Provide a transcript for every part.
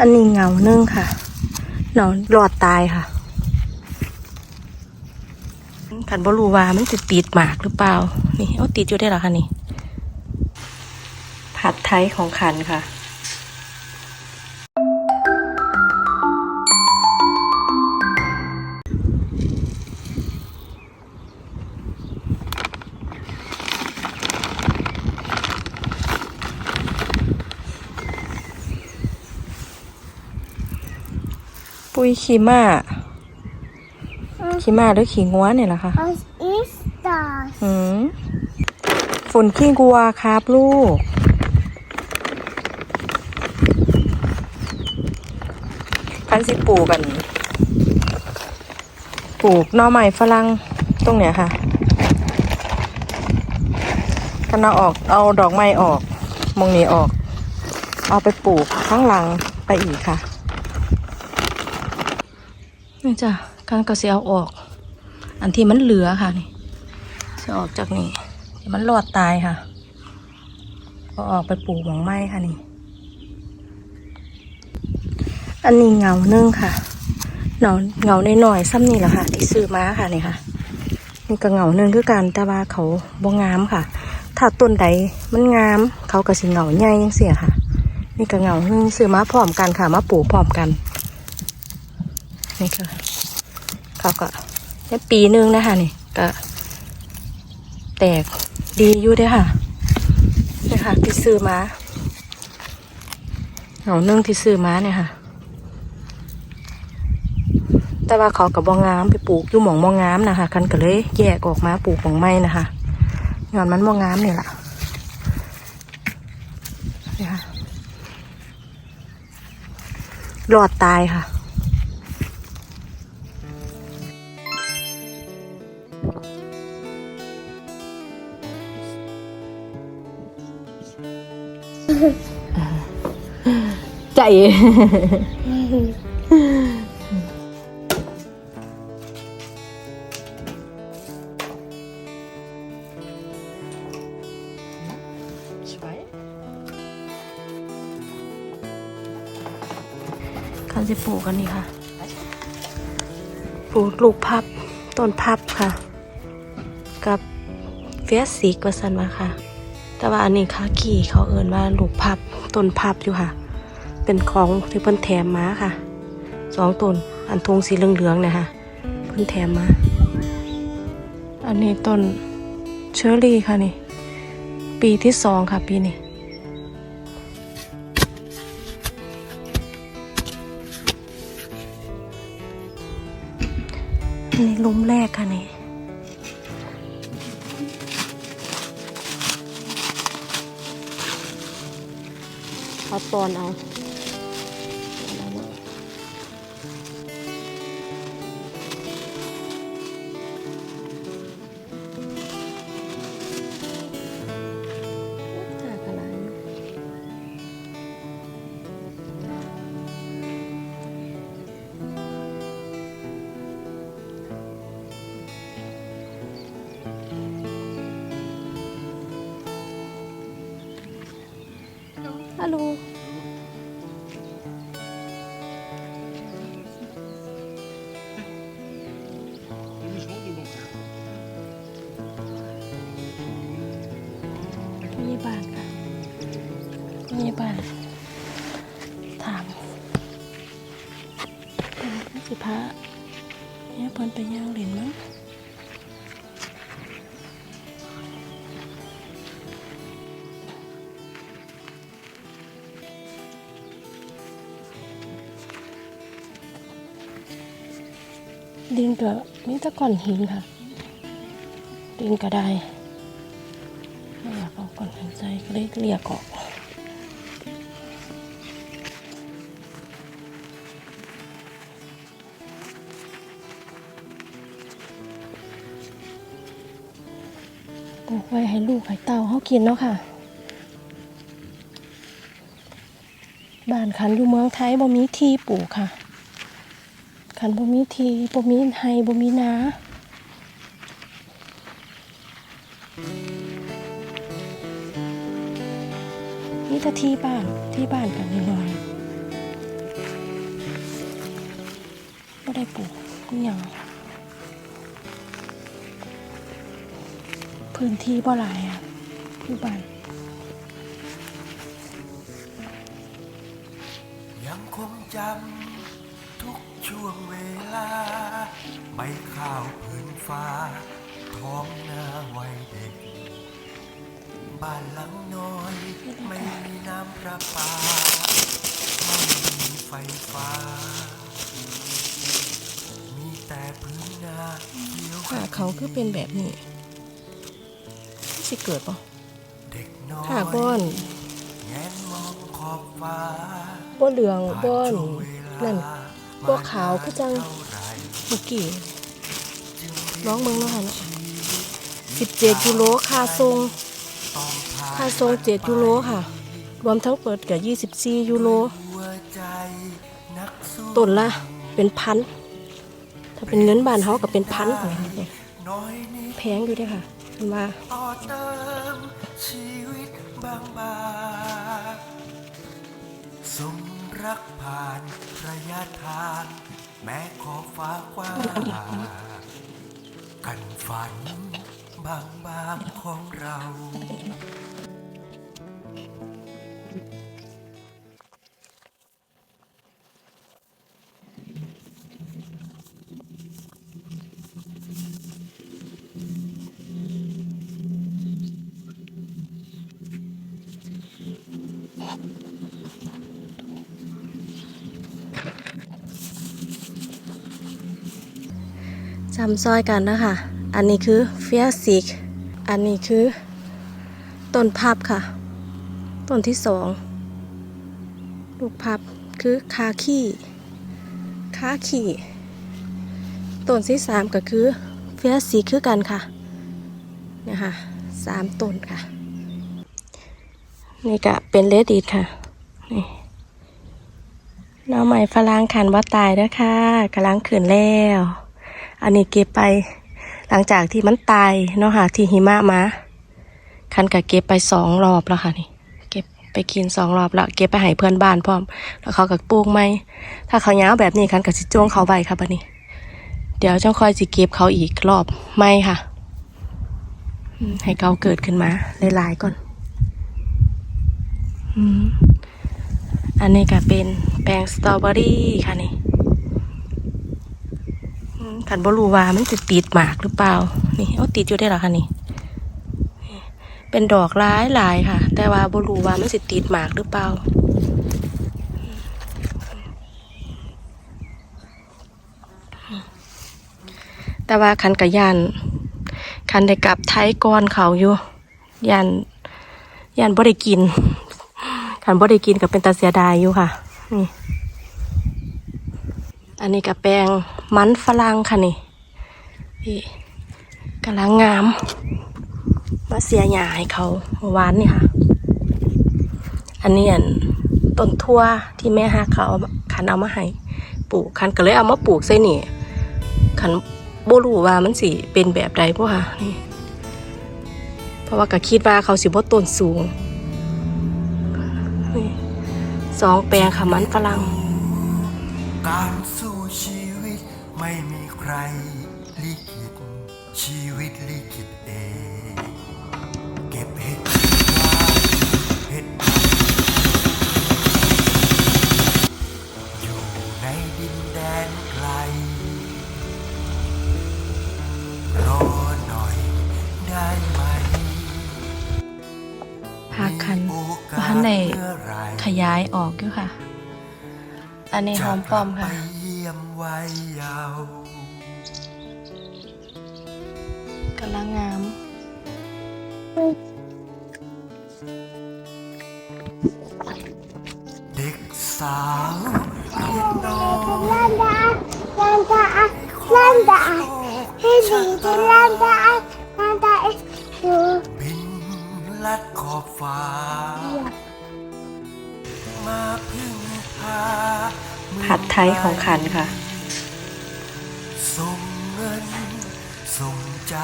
อันนี้เงาหนึ่งค่ะหนอนหลอดตายค่ะขันบรูวามันจะติดหมากหรือเปล่า นี่ เอาติดอยู่ได้หรอคะนี่ ผัดไทยของขันค่ะ ปุยขี้ม้าขี้ม้าหรือขี้งัวเนี่ยแหละค่ะ Was ist das? หืมฝนขี้งัวครับลูกคันสิปลูกกัน ปลูกหน่อไม้ฝรั่งตรงเนี้ยค่ะคันเอาออกเอาดอกไม้ออกมองนี้ออก เอาไปปลูกข้างหลังไปอีกค่ะ นี่จ้ะการก็สิเอาออก อันที่มันเหลือค่ะนี่จะออกจากนี่เดี๋ยวมันรอดตายค่ะเอาออกไปปลูกหมองไม้ค่ะนี่ อันนี้เงาหนึ่งค่ะ เงาเงาในหน่อยๆซ้ำนี่แหละค่ะ ที่ซื้อมาค่ะนี่ค่ะ นี่ก็เงาหนึ่งคือกันแต่ว่าเขาบ่งามค่ะ ถ้าต้นใดมันงาม เขาก็สิเงาใหญ่ยังเสียค่ะ นี่ก็เงาหนึ่งซื้อมาพร้อมกันค่ะ มาปลูกพร้อมกัน นี่ก็เขาก็ได้ปีหนึงนะคะนี่ก็ แตกดีอยู่ด้อค่ะนี่ค่ะที่ซื้อมาเอานึ่งที่ซื้อมาเนี่ยค่ะ แต่ว่าเขากับบ่งงามไปปลูกอยู่หมองบ่งงามนะคะคันก็เลยแยกออกมาปลูกหมองไม้นะคะงอนมันบ่งงามเนี่ยล่ะนี่ค่ะรอดตายค่ะ ใจ เขาจะปลูกกันนี่ค่ะ ปลูกลูกพับ ต้นพับค่ะ กับเฟียสสีกว่าสันมาค่ะ แต่ว่าอันนี้คากี่เขาเอินว่าลูกพับ ต้นพับอยู่ค่ะ เป็นของที่เพิ่นแถมมาค่ะสองต้นอันทงสีเหลืองๆเนี่ยค่ะเพิ่นแถมมา อันนี้ต้นเชอรี่ค่ะนี่ ปีที่สองค่ะปีนี้นนี้หลุมแรกค่ะนี่เอาตอนเอา ลโหลพยาบาลค่ะพยาบาลถามสิพระเนี่ยเพิ่นไปย่างเห ดินก็มีตะก่อนหินค่ะ ดินก็ได้ไม่อยากเอาก่อนหายใจก็เลยเรียกออกปลูกไว้ให้ลูกให้เต้าเขากินเนาะค่ะ บ้านขันอยู่เมืองไทยบ่มีที่ปลูกค่ะ ขันบ่มีทีบ่มีไฮบ่มีนานี่แต่ที่บ้านที่บ้านกันน้อยๆได้ปลูกอหย่างพื้นที่บ่หลายอะอยู่บ้านยังคงจำ ช่วงเวลา ใบข้าวพื้นฟ้า ท้องนาวัยเด็ก บ้านหลังน้อย ไม่มีน้ำประปา ไม่มีไฟฟ้า มีแต่พื้นนาเขียวหาเขาคือเป็นแบบนี้สิเกิดป่ะเด็กน้อยหากบ้อนแงนมองขอบฟ้า บ่เหลืองบ้อนช่วงเวลานั่น บ่ขาวคือจังเท่าไหร่เมื่อกี้ร้องเมืองแล้วค่ะเนะสิบเจ็ดยูโรค่าทรงค่าทรงเจ็ดยูโรค่ะ รวมทั้งเปิดกับยี่สิบสี่ยูโรต้นละเป็นพัน ถ้าเป็นเงินบานเขาก็เป็นพันแพงอยู่ด้วยค่ะมันว่าชีวิตบางบาง รักผ่านระยะทาง แม้ขอบฟ้ากว้างกันฝันบางบางๆของเรา จำซอยกันนะคะ อันนี้คือเฟียสิก อันนี้คือต้นพับค่ะ ต้นที่สองลูกพับคือคาขี้คาขี้ต้นที่สามก็คือเฟียสิกคือกันค่ะเนี่ยค่ะสามต้นค่ะ นี่ก็เป็นเลดีดค่ะนี่น้าใหม่ฝรั่งขันว่าตายแล้วค่ะกำลังขืนแล้ว อันนี้เก็บไป หลังจากที่มันตายเนาะค่ะ ที่หิมะมา คันก็เก็บไปสองรอบแล้วค่ะนี่ เก็บไปกินสองรอบแล้ว เก็บไปให้เพื่อนบ้านพร้อม แล้วเขาก็ปลูกไหม ถ้าเขาย้าวแบบนี้คันก็สิจ้วงเขาไว้ค่ะบัดนี้ เดี๋ยวจ้องคอยสิเก็บเขาอีกรอบไม่ค่ะ ให้เขาเกิดขึ้นมาหลายๆก่อน อันนี้ก็เป็นแปลงสตรอเบอรี่ค่ะนี่ ขันบรูว่ามันจะติดหมากหรือเปล่า นี่เอาติดอยู่ได้หรอคะนี่ เป็นดอกร้ายหลายค่ะ แต่ว่าบรูว่ามันจะติดหมากหรือเปล่าแต่ว่าคันกับยันคันได้กลับไทยก่อนเขาอยู่ยันยันบ่ได้กินคันบ่ได้กินก็เป็นตาเสียดายอยู่ค่ะนี่ อันนี้กับแปลงมันฝรั่งค่ะนี่นี่กำลังงาม มาเสียหญ้าให้เขาเมื่อวานนี่ค่ะ อันนี้อันต้นทั่วที่แม่ฮักเขาคันเอามาให้ปลูกคันก็เลยเอามาปลูกใส่นี่คันโบรู้ว่ามันสิเป็นแบบใดบ่ค่ะนี่เพราะว่าก็คิดว่าเขาสิบ่ต้นสูงสองแปลงค่ะมันฝรั่ง ไม่มีใครลิขิตชีวิตลิขิตเอง เก็บเห็ดวาเห็ดพันอยู่ในดินแดนไกล รอหน่อยได้ไหมภาคันมีโอกาสบ้านในขยายออกอยู่ค่ะ อันนี้หอมป้อมค่ะ ยี่ยมวัยเยาว์กำลังงาม เด็กสาวเพียงน้อง Landa, Landa, Landa, Hindi, Landa, Landa is you. บินลัดขอบฟ้า มาพึ่งพาเมือง ผัดไทยของขันค่ะส่งเงินส่งใจ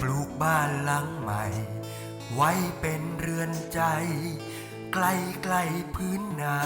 ปลูกบ้านหลังใหม่ ไว้เป็นเรือนใจใกล้ใกล้พื้นนา